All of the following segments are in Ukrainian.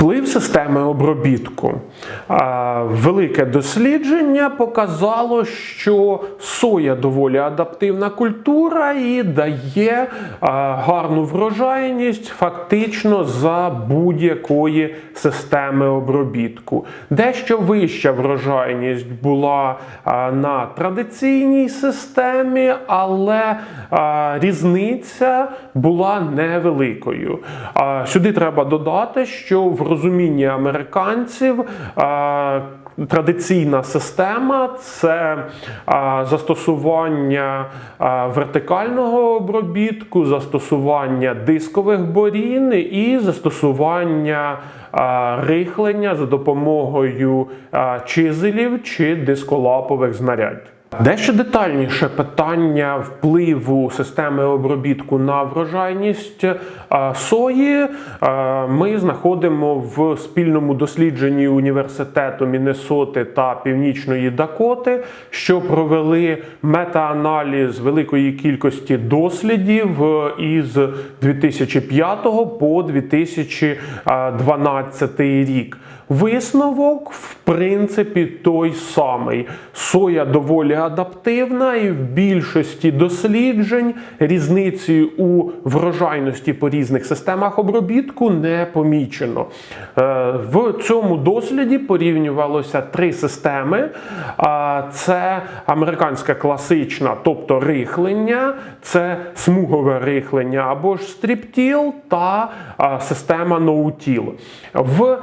Вплив системи обробітку. Велике дослідження показало, що соя доволі адаптивна культура і дає гарну врожайність фактично за будь-якої системи обробітку. Дещо вища врожайність була на традиційній системі, але різниця була невеликою. Сюди треба додати, що в розумінні американців традиційна система це застосування вертикального обробітку, застосування дискових борін і застосування рихлення за допомогою чизелів чи дисколапових знарядь. Дещо детальніше питання впливу системи обробітку на врожайність сої ми знаходимо в спільному дослідженні університету Міннесоти та Північної Дакоти, що провели метааналіз великої кількості дослідів е, із 2005 по 2012 рік. Висновок, в принципі, той самий. Соя доволі адаптивна, і в більшості досліджень різниці у врожайності по різних системах обробітку не помічено. Е, В цьому досліді порівнювалося три системи: це американська класична, тобто рихлення, це смугове рихлення або ж стріптіл та система ноутіл. В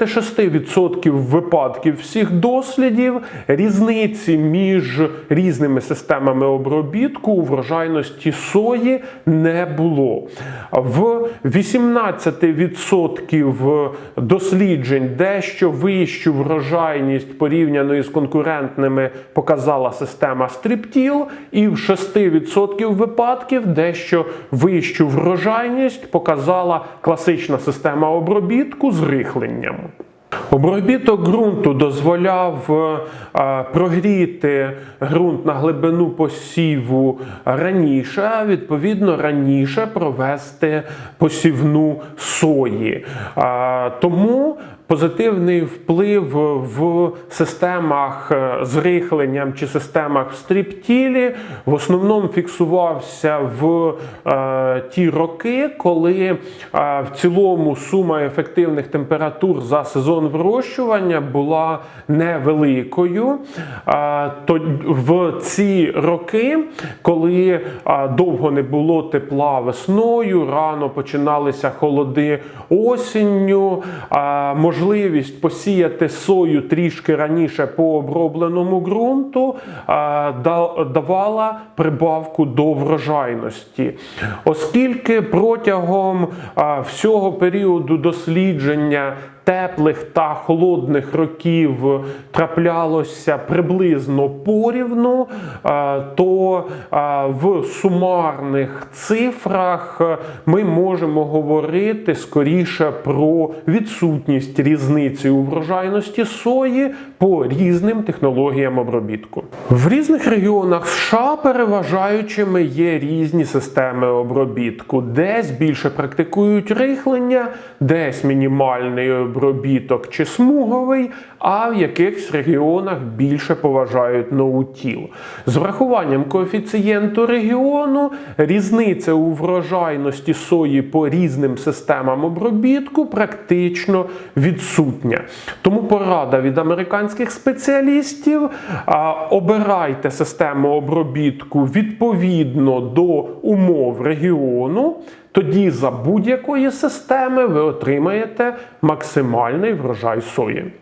76% випадків всіх дослідів різниці між різними системами обробітку у врожайності сої не було. В 18% досліджень дещо вищу врожайність порівняно із конкурентними показала система стріптіл, і в 6% випадків дещо вищу врожайність показала класична система обробітку з рихленням. Обробіток ґрунту дозволяв е, прогріти ґрунт на глибину посіву раніше, відповідно раніше провести посівну сої. Тому позитивний вплив в системах е, з рихленням чи системах в стріптілі в основному фіксувався в е, ті роки, коли в цілому сума ефективних температур за сезон вирощування була невеликою. То в ці роки, коли довго не було тепла весною, рано починалися холоди осінню, можливість посіяти сою трішки раніше по обробленому ґрунту давала прибавку до врожайності. Оскільки протягом всього періоду дослідження теплих та холодних років траплялося приблизно порівну, е, то е, в сумарних цифрах ми можемо говорити скоріше про відсутність різниці у врожайності сої по різним технологіям обробітку. В різних регіонах США переважаючими є різні системи обробітку. Десь більше практикують рихлення, десь мінімальний обробіток чи смуговий, а в якихось регіонах більше поважають ноутіл. З врахуванням коефіцієнту регіону різниця у врожайності сої по різним системам обробітку практично відсутня. Тому порада від американських спеціалістів обирайте систему обробітку відповідно до умов регіону. Тоді за будь-якої системи ви отримаєте максимальний врожай сої.